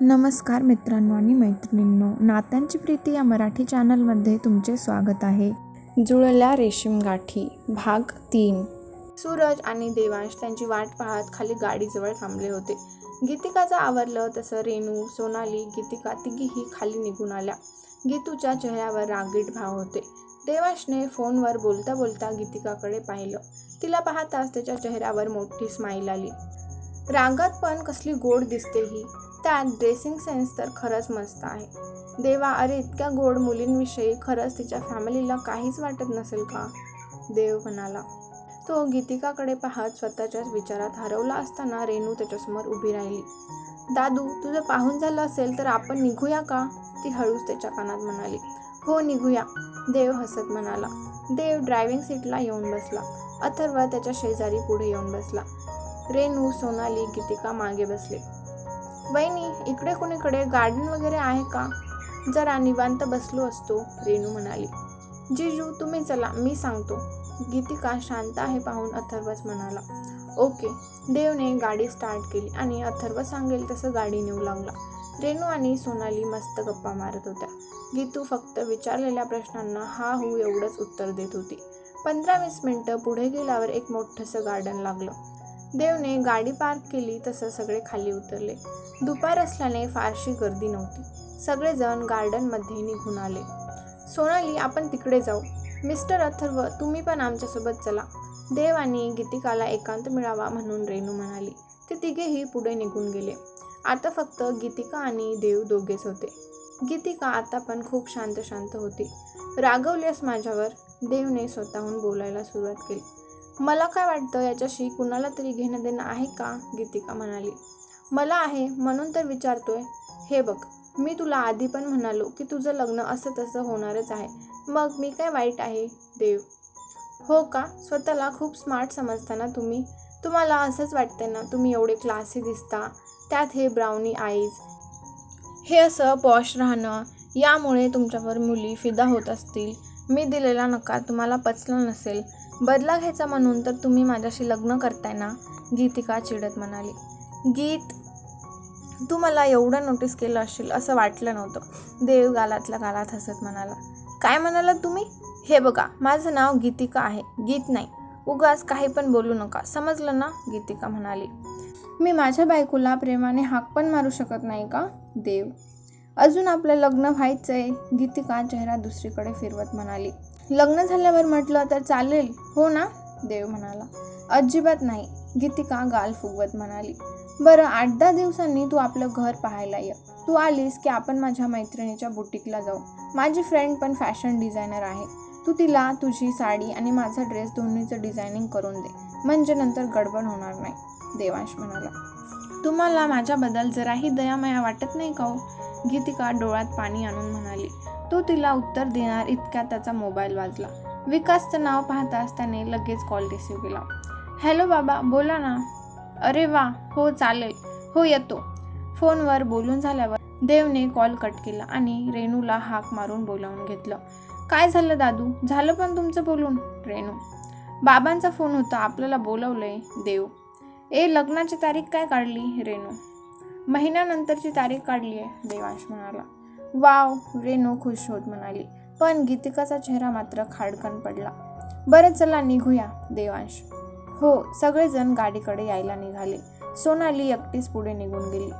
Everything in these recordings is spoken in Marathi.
नमस्कार मित्रांनो आणि मैत्रिणींनो नात्यांची प्रीती या मराठी चॅनलमध्ये तुमचे स्वागत आहे. जुळल्या रेशीम गाठी भाग तीन. सूरज आणि देवांश त्यांची वाट पाहत खाली गाडीजवळ थांबले होते. गीतिकाचं आवरलं तसं रेणू सोनाली गीतिका तिघीही खाली निघून आल्या. गीतूच्या चेहऱ्यावर रागीट भाव होते. देवांशने फोनवर बोलता बोलता गीतिकाकडे पाहिलं. तिला पाहताच त्याच्या चेहऱ्यावर मोठी स्माईल आली. रागात पण कसली गोड दिसते ही. त्यात ड्रेसिंग सेन्स तर खरंच मस्त आहे. देवा अरे इतक्या गोड मुलींविषयी खरंच तिच्या फॅमिलीला काहीच वाटत नसेल का? देव म्हणाला. तो गीतिकाकडे पाहत स्वतःच्याच विचारात हरवला असताना रेणू त्याच्यासमोर उभी राहिली. दादू तुझं पाहून झालं असेल तर आपण निघूया का? ती हळूच त्याच्या कानात म्हणाली. हो निघूया देव हसत म्हणाला. देव ड्रायव्हिंग सीटला येऊन बसला. अथर्व त्याच्या शेजारी पुढे येऊन बसला. रेणू सोनाली गीतिका मागे बसले. वहिनी इकडे कुणीकडे गार्डन वगैरे आहे का? जरा निवांत बसलो असतो रेणू म्हणाली. जिजू तुम्ही चला मी सांगतो. गीतिका शांत आहे पाहून अथर्वच म्हणाला. ओके. देवने गाडी स्टार्ट केली आणि अथर्व सांगेल तसं गाडी नेऊ लागला. रेणू आणि सोनाली मस्त गप्पा मारत होत्या. गीतू फक्त विचारलेल्या प्रश्नांना हा हू एवढंच उत्तर देत होती. पंधरा वीस मिनटं पुढे गेल्यावर एक मोठंसं गार्डन लागलं. देवने गाडी पार्क केली तसं सगळे खाली उतरले. दुपार असल्याने फारशी गर्दी नव्हती. सगळेजण गार्डनमध्ये निघून आले. सोनाली आपण तिकडे जाऊ. मिस्टर अथर्व तुम्ही पण आमच्यासोबत चला. देव आणि गीतिकाला एकांत मिळावा म्हणून रेणू म्हणाली. ते तिघेही पुढे निघून गेले. आता फक्त गीतिका आणि देव दोघेच होते. गीतिका आता पण खूप शांत शांत होती. रागवल्यास माझ्यावर? देवने स्वतःहून बोलायला सुरुवात केली. मला काय वाटतं? याच्याशी कुणाला तरी घेणं देणं आहे का? गीतिका म्हणाली. मला आहे म्हणून तर विचारतोय. हे बघ मी तुला आधी पण म्हणालो की तुझं लग्न असं तसं होणारच आहे. मग मी काय वाईट आहे देव? हो का? स्वतःला खूप स्मार्ट समजता ना तुम्ही? तुम्हाला असंच वाटतंय ना तुम्ही एवढे क्लासी दिसता. त्यात हे ब्राउनी आईज हे असं पॉश राहणं यामुळे तुमच्यावर मुली फिदा होत असतील. मी दिलेला नकार तुम्हाला पचला नसेल. बदला घ्यायचा म्हणून तर तुम्ही माझ्याशी लग्न करताय ना? गीतिका चिडत म्हणाली. गीत तू मला एवढं नोटीस केलं असेल असं वाटलं नव्हतं. देव गालातल्या गालात हसत म्हणाला. काय म्हणालात तुम्ही? हे बघा माझं नाव गीतिका आहे. गीत नाही. उगाच काही पण बोलू नका. समजलं ना? गीतिका म्हणाली. मी माझ्या बायकोला प्रेमाने हाक पण मारू शकत नाही का? देव. अजून आपलं लग्न व्हायचं आहे गीतिका चेहरा दुसरीकडे फिरवत म्हणाली. लग्न झाल्यावर म्हटलं तर चालेल हो ना? देव म्हणाला. अजिबात नाही गीतिका गाल फुगवत म्हणाली. बरं आठ दहा दिवसांनी तू आपलं घर पाहायला ये. तू आलीस की आपण माझ्या मैत्रिणीच्या बुटीकला जाऊ. माझी फ्रेंड पण फॅशन डिझायनर आहे. तू तिला तुझी साडी आणि माझा ड्रेस दोन्हीचं डिझायनिंग करून दे. म्हणजे नंतर गडबड होणार नाही देवांश म्हणाला. तुम्हाला माझ्याबद्दल जराही दयामया वाटत नाही का हो? गीतिका डोळ्यात पाणी आणून म्हणाली तो तिला उत्तर देणार इतक्या त्याचा मोबाईल वाजला. विकासचं नाव पाहताच त्याने लगेच कॉल रिसीव्ह केला. हॅलो बाबा बोला ना. अरे वा हो चालेल. हो येतो. फोनवर बोलून झाल्यावर देवने कॉल कट केला आणि रेणूला हाक मारून बोलावून घेतलं. काय झालं दादू? झालं पण तुमचं बोलून? रेणू. बाबांचा फोन होता आपल्याला बोलवलंय देव. ए लग्नाची तारीख काय काढली? रेणू. महिन्यानंतरची तारीख काढली आहे देवांश म्हणाला. वाव रेणू खुश होत म्हणाली. पण गीतिकाचा चेहरा मात्र खाडकन पडला. बरं चला निघूया देवांश. हो सगळेजण गाडीकडे यायला निघाले. सोनाली एकटीच पुढे निघून गेली.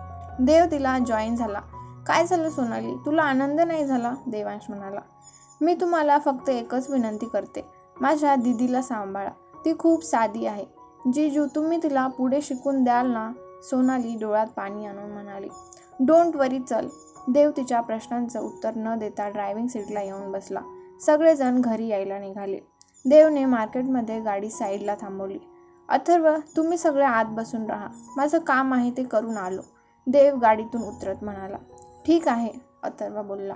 देव तिला जॉईन झाला. काय झालं सोनाली? तुला आनंद नाही झाला? देवांश म्हणाला. मी तुम्हाला फक्त एकच विनंती करते. माझ्या दिदीला सांभाळा. ती खूप साधी आहे. जिजू तुम्ही तिला पुढे शिकून द्याल ना? सोनाली डोळ्यात पाणी आणून म्हणाली डोंट वरी चल. देव तिच्या प्रश्नांचं उत्तर न देता ड्रायव्हिंग सीटला येऊन बसला. सगळेजण घरी यायला निघाले. देवने मार्केटमध्ये गाडी साईडला थांबवली. अथर्व तुम्ही सगळे आत बसून राहा. माझं काम आहे ते करून आलो. देव गाडीतून उतरत म्हणाला. ठीक आहे अथर्व बोलला.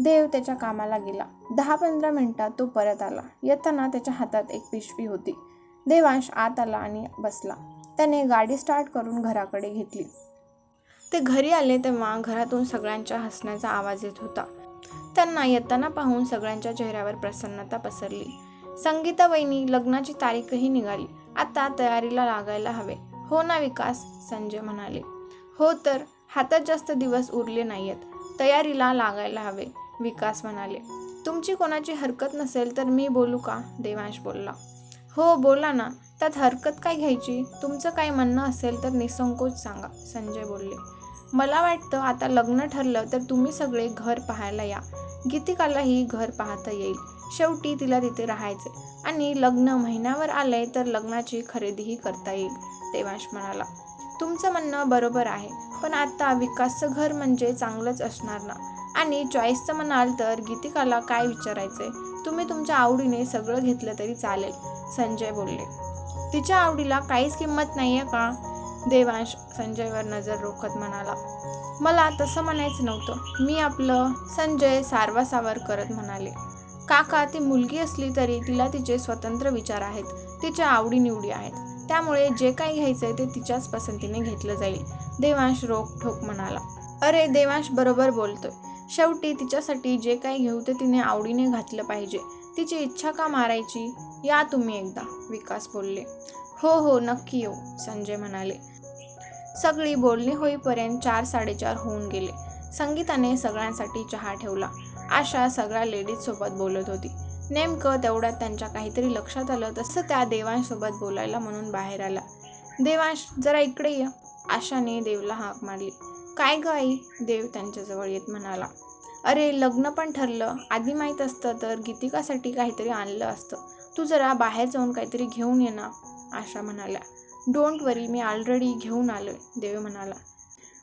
देव त्याच्या कामाला गेला. दहा पंधरा मिनिटात तो परत आला. येताना त्याच्या हातात एक पिशवी होती. देवांश आत आला आणि बसला. त्याने गाडी स्टार्ट करून घराकडे घेतली. ते घरी आले तेव्हा घरातून सगळ्यांच्या हसण्याचा आवाज येत होता. त्यांना येताना पाहून सगळ्यांच्या चेहऱ्यावर प्रसन्नता पसरली. संगीता वहिनी लग्नाची तारीखही निघाली. आता तयारीला लागायला हवे. हो ना विकास संजय म्हणाले. हो तर हातात जास्त दिवस उरले नाहीयेत. तयारीला लागायला हवे विकास म्हणाले. तुमची कोणाची हरकत नसेल तर मी बोलू का? देवांश बोलला. हो बोला ना. त्यात हरकत काय घ्यायची? तुमचं काय म्हणणं असेल तर निसंकोच सांगा संजय बोलले. मला वाटतं आता लग्न ठरलं तर तुम्ही सगळे घर पाहायला या. गीतिकालाही घर पाहता येईल. शेवटी तिला तिथे राहायचे आणि लग्न महिन्यावर आले तर लग्नाची खरेदीही करता येईल देवांश म्हणाला. तुमचं म्हणणं बरोबर आहे पण आता विकासचं घर म्हणजे चांगलंच असणार ना? आणि चॉईसचं म्हणाल तर गीतिकाला काय विचारायचंय? तुम्ही तुमच्या आवडीने सगळं घेतलं तरी चालेल संजय बोलले. तिच्या आवडीला काहीच किंमत नाही आहे का? देवांश संजयवर नजर रोखत म्हणाला. मला तसं म्हणायचं नव्हतं. मी आपलं संजय सारवासावर करत म्हणाले. काका ती मुलगी असली तरी तिला तिचे स्वतंत्र विचार आहेत. तिच्या आवडीनिवडी आहेत. त्यामुळे जे काही घ्यायचंय ते तिच्याच पसंतीने घेतलं जाईल. देवांश रोख ठोक म्हणाला. अरे देवांश बरोबर बोलतोय. शेवटी तिच्यासाठी जे काही घेऊ ते तिने आवडीने घातलं पाहिजे. तिची इच्छा का मारायची? या तुम्ही एकदा विकास बोलले. हो हो नक्की येऊ संजय म्हणाले. सगळी बोलणी होईपर्यंत चार साडेचार होऊन गेले. संगीताने सगळ्यांसाठी चहा ठेवला. आशा सगळ्या लेडीजसोबत बोलत होती. नेमकं तेवढ्यात त्यांच्या काहीतरी लक्षात आलं तसं त्या देवांशसोबत बोलायला म्हणून बाहेर आला. देवांश जरा इकडे ये. आशाने देवला हाक मारली. काय ग आई? देव त्यांच्याजवळ येत म्हणाला. अरे लग्न पण ठरलं. आधी माहीत असतं तर गीतिकासाठी काहीतरी आणलं असतं. तू जरा बाहेर जाऊन काहीतरी घेऊन ये ना आशा म्हणाल्या. डोंट वरी मी ऑलरेडी घेऊन आलो आहे देव म्हणाला.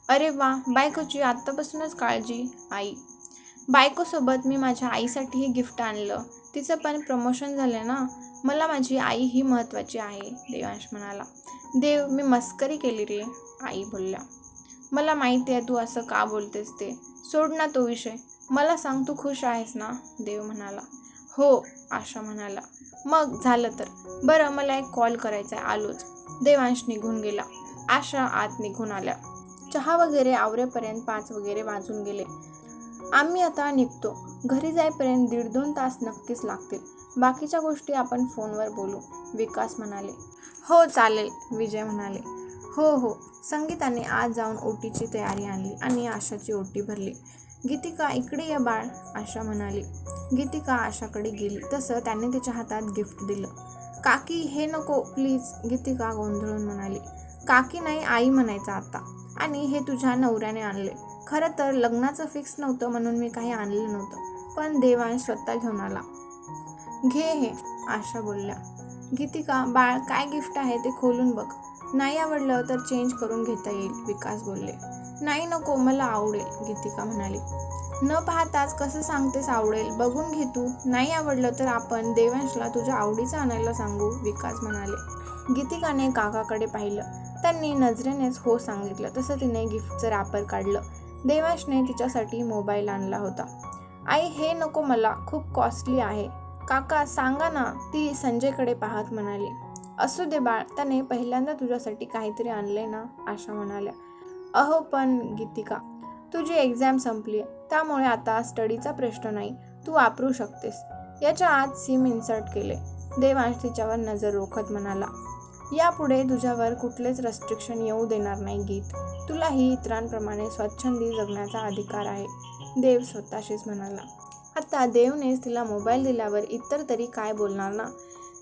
अरे वा बायकोची आत्तापासूनच काळजी आई. बायकोसोबत मी माझ्या आईसाठीही गिफ्ट आणलं. तिचं पण प्रमोशन झालं ना? मला माझी आई ही महत्त्वाची आहे देवांश म्हणाला. देव मी मस्करी केली रे आई बोलल्या. मला माहिती आहे तू असं का बोलतेस ते. सोड ना तो विषय. मला सांग तू खुश आहेस ना? देव म्हणाला. हो आशा म्हणाला. मग झालं तर? बरं मला एक कॉल करायचा आहे आलोच. देवांश निघून गेला. आशा आत निघून आल्या. चहा वगैरे आवरेपर्यंत पाच वगैरे वाजून गेले. आम्ही आता निघतो. घरी जाईपर्यंत दीड दोन तास नक्कीच लागतील. बाकीच्या गोष्टी आपण फोनवर बोलू विकास म्हणाले. हो चालेल विजय म्हणाले. हो हो संगीताने आज जाऊन ओटीची तयारी आणली आणि आशाची ओटी भरली. गीतिका इकडे ये बाळ आशा म्हणाली. गीतिका आशाकडे गेली. तसं त्याने तिच्या हातात गिफ्ट दिलं. काकी हे नको प्लीज गीतिका गोंधळून म्हणाली. काकी नाही आई म्हणायचं आता. आणि हे तुझ्या नवऱ्याने आणले. खरं तर लग्नाचं फिक्स नव्हतं म्हणून मी काही आणलं नव्हतं. पण देवांश स्वतः घेऊन आला. घे हे आशा बोलल्या. गीतिका बाळ काय गिफ्ट आहे ते खोलून बघ. नाही आवडलं तर चेंज करून घेता येईल विकास बोलले. नाही नको मला आवडेल गीतिका म्हणाली. न पाहताच कसं सांगतेस आवडेल? बघून घे तू. नाही आवडलं तर आपण देवांशला तुझ्या आवडीचं आणायला सांगू विकास म्हणाले. गीतिकाने काकाकडे पाहिलं. त्यांनी नजरेनेच हो सांगितलं. तसं तिने गिफ्टचं रॅपर काढलं. देवांशने तिच्यासाठी मोबाईल आणला होता. आई हे नको मला. खूप कॉस्टली आहे. काका सांगा ना. ती संजयकडे पाहत म्हणाली. असू दे बाळ. त्याने पहिल्यांदा तुझ्यासाठी काहीतरी आणलंय ना आशा म्हणाल्या. अहो पण गीतिका तुझी एक्झाम संपली आहे. त्यामुळे आता स्टडीचा प्रश्न नाही. तू वापरू शकतेस. याच्या आत सिम इन्सर्ट केले. देवांश तिच्यावर नजर रोखत म्हणाला यापुढे तुझ्यावर कुठलेच रेस्ट्रिक्शन येऊ देणार नाही गीत. तुलाही इतरांप्रमाणे स्वच्छंदी जगण्याचा अधिकार आहे. देव स्वतःशीच म्हणाला आता देवनेच तिला मोबाईल दिल्यावर इतर तरी काय बोलणार ना?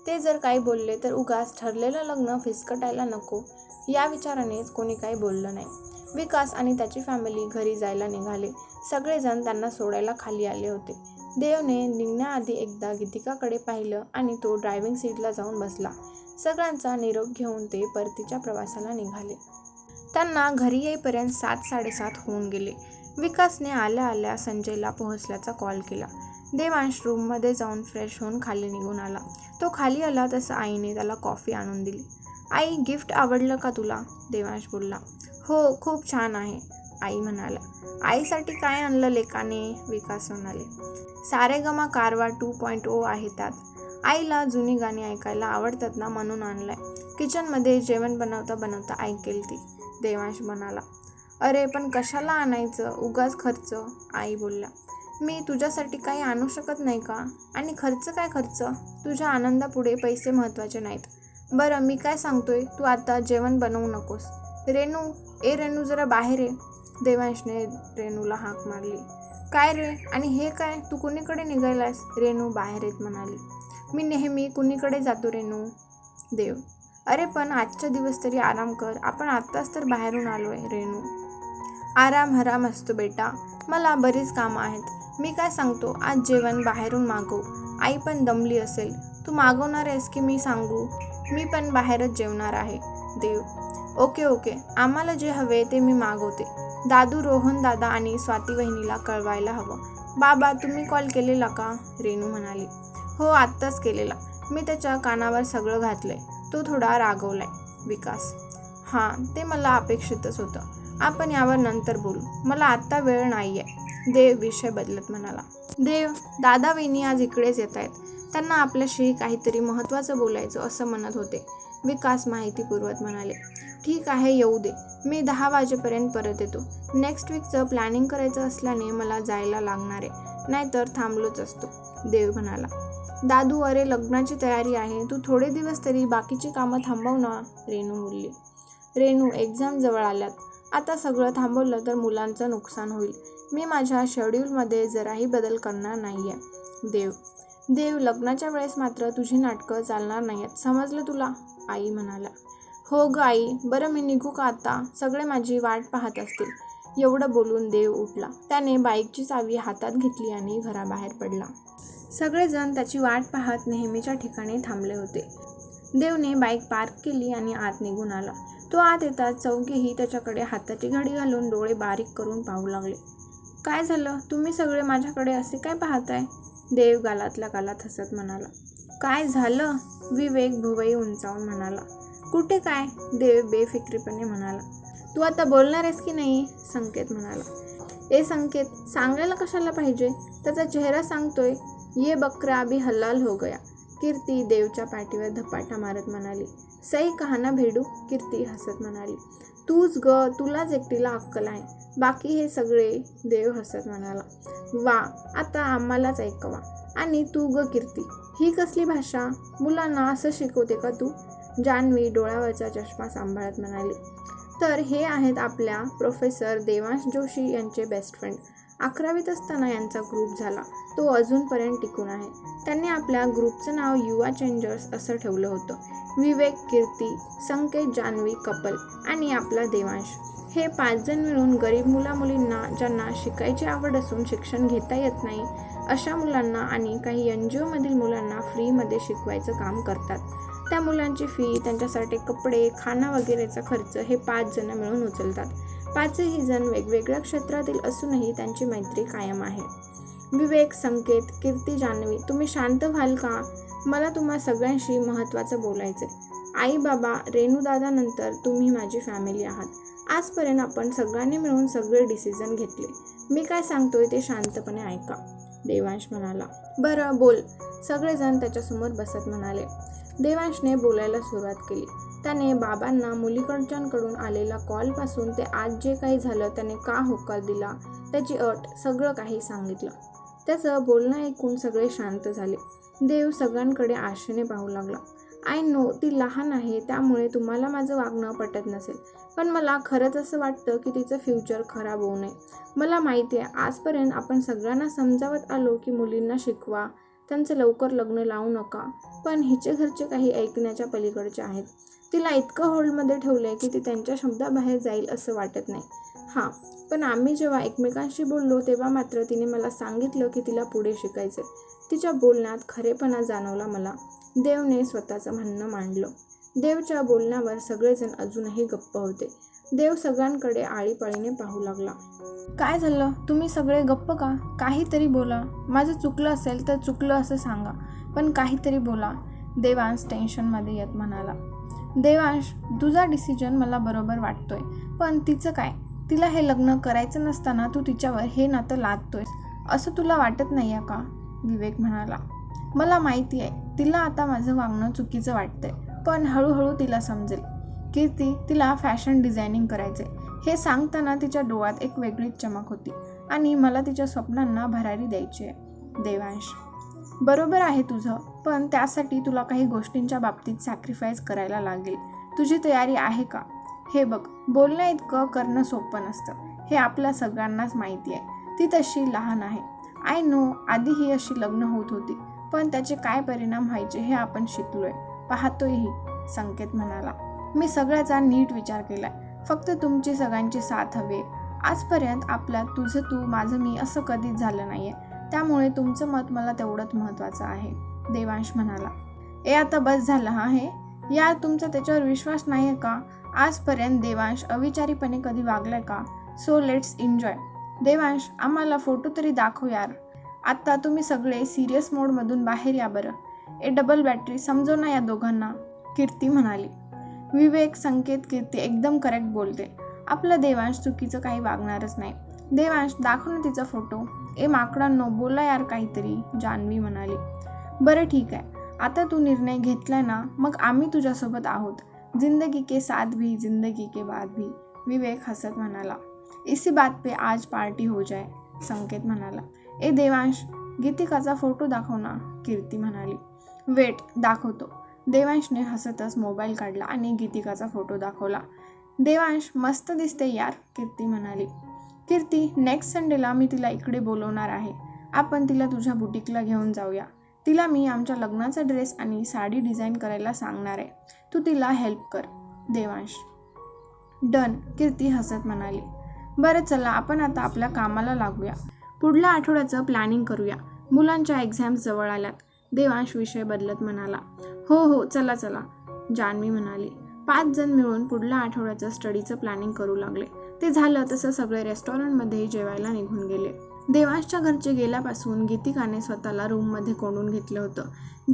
ते जर काही बोलले तर उगाच ठरलेलं लग्न फिसकटायला नको. या विचारानेच कोणी काही बोललं नाही. विकास आणि त्याची फॅमिली घरी जायला निघाले. सगळेजण त्यांना सोडायला खाली आले होते. देवने निघण्याआधी एकदा गीतिकाकडे पाहिलं आणि तो ड्रायव्हिंग सीटला जाऊन बसला. सगळ्यांचा निरोप घेऊन ते परतीच्या प्रवासाला निघाले. त्यांना घरी येईपर्यंत सात साडेसात होऊन गेले. विकासने आल्या आल्या संजयला पोहोचल्याचा कॉल केला. देवांश रूममध्ये जाऊन फ्रेश होऊन खाली निघून आला. तो खाली आला तसं आईने त्याला कॉफी आणून दिली. आई गिफ्ट आवडलं का तुला? देवांश बोलला. हो खूप छान आहे आई म्हणाला आईसाठी काय आणलं लेकाने? विकास म्हणाले. सारेगमा कारवा टू पॉईंट ओ आहे त्यात. आईला जुनी गाणी ऐकायला आवडतात ना म्हणून आणलंय. किचनमध्ये जेवण बनवता बनवता ऐकेल ती देवांश म्हणाला. अरे पण कशाला आणायचं? उगाच खर्च आई बोलल्या. मी तुझ्यासाठी काही आणू शकत नाही का? आणि खर्च काय खर्च? तुझ्या आनंदापुढे पैसे महत्त्वाचे नाहीत. बरं मी काय सांगतोय? तू आता जेवण बनवू नकोस. रेणू ए रेणू जरा बाहेर ये. देवांशने रेणूला हाक मारली. काय रे? आणि हे काय? तू कुणीकडे निघायलास रेणू बाहेर येत म्हणाली. मी नेहमी कुणीकडे जातो रेणू? देव. अरे पण आजचा दिवस तरी आराम कर. आपण आत्ताच तर बाहेरून आलो आहे रेणू. आराम हराम असतो बेटा. मला बरीच कामं आहेत. मी काय सांगतो? आज जेवण बाहेरून मागव. आई पण दमली असेल. तू मागवणार आहेस की मी सांगू? मी पण बाहेरच जेवणार आहे. देव. Okay okay. आम्हाला जे हवे ते मी मागवते. दादू रोहन दादा आणि स्वाती वहिनीला कळवायला हवं. बाबा तुम्ही कॉल केलेला का? रेणू म्हणाली. हो आत्ताच केलेला. मी त्याच्या कानावर सगळं घातलंय. तो थोडा रागवलाय. विकास. हां ते मला अपेक्षितच होतं. आपण यावर नंतर बोलू. मला आत्ता वेळ नाही आहे देव विषय बदलत म्हणाला. देव दादा वहिनी आज इकडेच येत आहेत त्यांना आपल्याशी काहीतरी महत्त्वाचं बोलायचं असं म्हणत होते. विकास माहितीपूर्वक म्हणाले ठीक आहे येऊ दे. मी दहा वाजेपर्यंत परत येतो. नेक्स्ट वीकचं प्लॅनिंग करायचं असल्याने मला जायला लागणार आहे. नाहीतर थांबलोच असतो देव म्हणाला. दादू अरे लग्नाची तयारी आहे. तू थोडे दिवस तरी बाकीची कामं थांबव ना रेणू बोलली. रेणू एक्झाम जवळ आल्यात. आता सगळं थांबवलं तर मुलांचं नुकसान होईल. मी माझ्या शेड्यूलमध्ये जराही बदल करणार नाही आहे देव. देव लग्नाच्या वेळेस मात्र तुझी नाटकं चालणार नाही आहेत समजलं तुला? आई म्हणाला. हो ग आई बरं मी निघू का आता? सगळे माझी वाट पाहत असतील. एवढं बोलून देव उठला. त्याने बाईकची चावी हातात घेतली आणि घराबाहेर पडला. सगळेजण त्याची वाट पाहत नेहमीच्या ठिकाणी थांबले होते. देवने बाईक पार्क केली आणि आत निघून आला. तो आत येताच चौघेही त्याच्याकडे हाताची घडी घालून डोळे बारीक करून पाहू लागले. काय झालं? तुम्ही सगळे माझ्याकडे असे काय पाहताय? देव गालातल्या गालात हसत म्हणाला. काय झालं? विवेक भुवई उंचावून म्हणाला. कुठे काय? देव बेफिक्रीपणे म्हणाला. तू आता बोलणार आहेस की नाही? संकेत म्हणाला. ए संकेत सांगायला कशाला पाहिजे? त्याचा चेहरा सांगतोय ये बकरा अभी हलाल हो गया. कीर्ती देवच्या पाठीवर धपाटा मारत म्हणाली. सई कहाना भेडू? कीर्ती हसत म्हणाली. तूच ग तुलाच एकटीला अक्कल आहे. बाकी हे सगळे देव हसत म्हणाला. वा आता आम्हालाच ऐकवा. आणि तू ग कीर्ती. ही कसली भाषा? मुलांना असं शिकवते का तू? जान्हवी डोळ्यावरचा चष्मा सांभाळत म्हणाली. तर हे आहेत आपल्या प्रोफेसर देवांश जोशी यांचे बेस्ट फ्रेंड अकरावीत असताना यांचा ग्रुप झाला. तो अजूनपर्यंत टिकून आहे. त्यांनी आपल्या ग्रुपचं नाव युवा चेंजर्स असं ठेवलं होतं. विवेक कीर्ती संकेत जान्हवी कपल आणि आपला देवांश. हे पाच जण मिळून गरीब मुलामुलींना ज्यांना शिकायची आवड असून शिक्षण घेता येत नाही अशा मुलांना आणि काही एन जी ओमधील मुलांना फ्रीमध्ये शिकवायचं काम करतात. त्या मुलांची फी त्यांच्यासाठी कपडे खाणं वगैरेचा खर्च हे पाच जण मिळून उचलतात. पाचही जण वेगवेगळ्या क्षेत्रातील असूनही त्यांची मैत्री कायम आहे. विवेक संकेत कीर्ती जान्हवी तुम्ही शांत व्हाल का? मला तुम्हा सगळ्यांशी महत्त्वाचं बोलायचं आई बाबा रेणूदादानंतर तुम्ही माझी फॅमिली आहात. आजपर्यंत आपण सगळ्यांनी मिळून सगळे डिसिजन घेतले. मी काय सांगतोय ते शांतपणे ऐका. देवांश म्हणाला. बरं बोल. सगळेजण त्याच्यासमोर बसत म्हणाले. देवांशने बोलायला सुरुवात केली. त्याने बाबांना मुलीकडच्यांकडून आलेला कॉलपासून ते आज जे काही झालं त्याने का होकार दिला त्याची अट सगळं काही सांगितलं. त्याचं बोलणं ऐकून सगळे शांत झाले. देव सगळ्यांकडे आशेने पाहू लागला. आय नो ती लहान आहे त्यामुळे तुम्हाला माझं वागणं पटत नसेल. पण मला खरंच असं वाटतं की तिचं फ्युचर खराब होऊ नये. मला माहिती आहे आजपर्यंत आपण सगळ्यांना समजावत आलो की मुलींना शिकवा त्यांचं लवकर लग्न लावू नका. पण हिचे घरचे काही ऐकण्याच्या पलीकडचे आहेत. तिला इतकं होल्डमध्ये ठेवलं आहे की ती त्यांच्या शब्दाबाहेर जाईल असं वाटत नाही. हां पण आम्ही जेव्हा एकमेकांशी बोललो तेव्हा मात्र तिने मला सांगितलं की तिला पुढे शिकायचं तिच्या बोलण्यात खरेपणा जाणवला मला. देवने स्वतःचं म्हणणं मांडलं. देवच्या बोलण्यावर सगळेजण अजूनही गप्प होते. देव सगळ्यांकडे आळीपाळीने पाहू लागला. काय झालं? तुम्ही सगळे गप्प का? काहीतरी बोला. माझं चुकलं असेल तर चुकलं असं सांगा. पण काहीतरी बोला. देवांश टेन्शनमध्ये येत म्हणाला. देवांश तुझा डिसिजन मला बरोबर वाटतोय. पण तिचं काय? तिला हे लग्न करायचं नसताना तू तिच्यावर हे नातं लादतोय असं तुला वाटत नाही आहे का? विवेक म्हणाला. मला माहिती आहे. तिला आता माझं वागणं चुकीचं वाटतंय. पण हळूहळू तिला समजेल. की ती तिला फॅशन डिझायनिंग करायचे हे सांगताना तिच्या डोळ्यात एक वेगळीच चमक होती आणि मला तिच्या स्वप्नांना भरारी द्यायची आहे. देवांश बरोबर आहे तुझं पण त्यासाठी तुला काही गोष्टींच्या बाबतीत सॅक्रिफाईस करायला लागेल. तुझी तयारी आहे का? हे बघ बोलणं इतकं करणं सोपं नसतं. हे आपल्या सगळ्यांनाच माहिती आहे. ती तशी लहान आहे. आय नो आधी ही अशी लग्न होत होती. पण त्याचे काय परिणाम व्हायचे हे आपण शिकलोय. पाहतोयही संकेत म्हणाला. मी सगळ्याचा नीट विचार केलाय. फक्त तुमची सगळ्यांची साथ हवी आजपर्यंत आपल्यात तुझं तू माझं मी असं कधीच झालं नाहीये. त्यामुळे तुमचं मत मला तेवढंच महत्त्वाचं आहे देवांश म्हणाला. ए आता बस झालं हा हे? यार तुमचा त्याच्यावर विश्वास नाही आहे का? आजपर्यंत देवांश अविचारीपणे कधी वागलाय का? सो लेट्स एन्जॉय देवांश आम्हाला फोटो तरी दाखव यार. आत्ता तुम्ही सगळे सिरियस मोडमधून बाहेर या बरं. ए डबल बॅटरी समजो ना या दोघांना कीर्ती म्हणाली. विवेक संकेत कीर्ती एकदम करेक्ट बोलते. आपलं देवांश चुकीचं काही वागणारच नाही. देवांश दाखव ना तिचा फोटो ए माकडांनो बोला यार काहीतरी जान्हवी म्हणाली. बरं ठीक आहे. आता तू निर्णय घेतलाय ना मग आम्ही तुझ्यासोबत आहोत. जिंदगी के साथ भी जिंदगी के बाद भी. विवेक हसत म्हणाला. इसी बात पे आज पार्टी हो जाए संकेत म्हणाला. ए देवांश गीतिकाचा फोटो दाखव ना कीर्ती म्हणाली. वेट दाखवतो. देवांशने हसतच मोबाईल काढला आणि गीतिकाचा फोटो दाखवला. देवांश मस्त दिसते यार कीर्ती म्हणाली. कीर्ती नेक्स्ट संडेला मी तिला इकडे बोलवणार आहे. आपण तिला तुझ्या बुटीकला घेऊन जाऊया. तिला मी आमच्या लग्नाचा ड्रेस आणि साडी डिझाईन करायला सांगणार आहे. तू तिला हेल्प कर देवांश. डन कीर्ती हसत म्हणाली. बरं चला आपण आता आपल्या कामाला लागूया. पुढल्या आठवड्याचं प्लॅनिंग करूया. मुलांच्या एक्झाम्स जवळ आल्यात. देवांश विषय बदलत म्हणाला. हो हो चला चला जान्हवी म्हणाली. पाच जण मिळून पुढल्या आठवड्याचं स्टडीचं प्लॅनिंग करू लागले. ते झालं तसं सगळे रेस्टॉरंटमध्ये जेवायला निघून गेले. देवांशच्या घरचे गेल्यापासून गीतिकाने स्वतःला रूममध्ये कोंडून घेतलं होतं.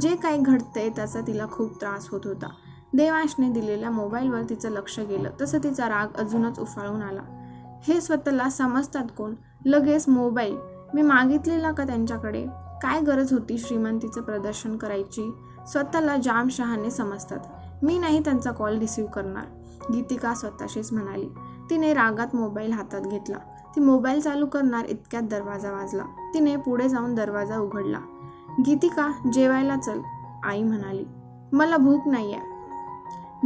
जे काही घडतंय त्याचा तिला खूप त्रास होत होता. देवांशने दिलेल्या मोबाईलवर तिचं लक्ष गेलं. तसं तिचा राग अजूनच उफाळून आला. हे स्वतःला समजतात कोण? लगेच मोबाईल. मी मागितलेला का त्यांच्याकडे? काय गरज होती श्रीमंतीचं प्रदर्शन करायची? स्वतःला जामशहाने समजतात. मी नाही त्यांचा कॉल रिसीव करणार. गीतिका स्वतःशीच म्हणाली. तिने रागात मोबाईल हातात घेतला. ती मोबाईल चालू करणार इतक्यात दरवाजा वाजला. तिने पुढे जाऊन दरवाजा उघडला. गीतिका जेवायला चल आई म्हणाली. मला भूक नाही आहे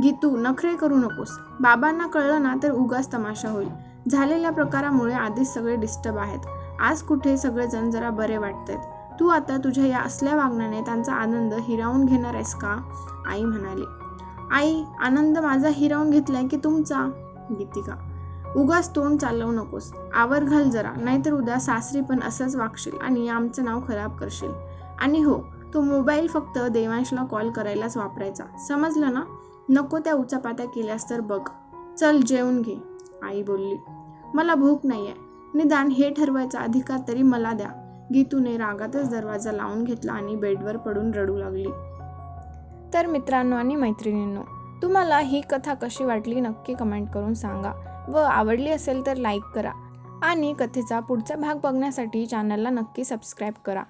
गीतू नखरे करू नकोस. बाबांना कळलं ना तर उगाच तमाशा होईल. झालेल्या प्रकारामुळे आधीच सगळे डिस्टर्ब आहेत. आज कुठे सगळेजण जरा बरे वाटतात. तू आता तुझ्या या असल्या वागण्याने त्यांचा आनंद हिरावून घेणार आहेस का? आई म्हणाली. आई आनंद माझा हिरावून घेतलाय की तुमचा? गीतिका. उगाच तोंड चालवू नकोस. आवर घाल जरा नाहीतर उद्या सासरी पण असंच वागशील आणि आमचं नाव खराब करशील. आणि हो तो मोबाईल फक्त देवांशला कॉल करायलाच वापरायचा. समजलं ना? नको त्या उचापात्या केल्यास तर बघ. चल जेवून घे. आई बोलली मला भूक नाही आहे निदान हे ठरवायचा अधिकार तरी मला द्या. गीतूने रागातच दरवाजा लावून घेतला आणि बेडवर पडून रडू लागली. तर मित्रांनो आणि मैत्रिणींनो तुम्हाला ही कथा कशी वाटली नक्की कमेंट करून सांगा व आवडली असेल तर लाईक करा आणि कथेचा पुढचा भाग बघण्यासाठी चॅनलला नक्की सबस्क्राईब करा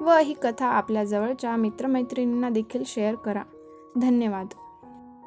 व ही कथा आपल्या जवळच्या मित्रमैत्रिणींना देखील शेअर करा. धन्यवाद.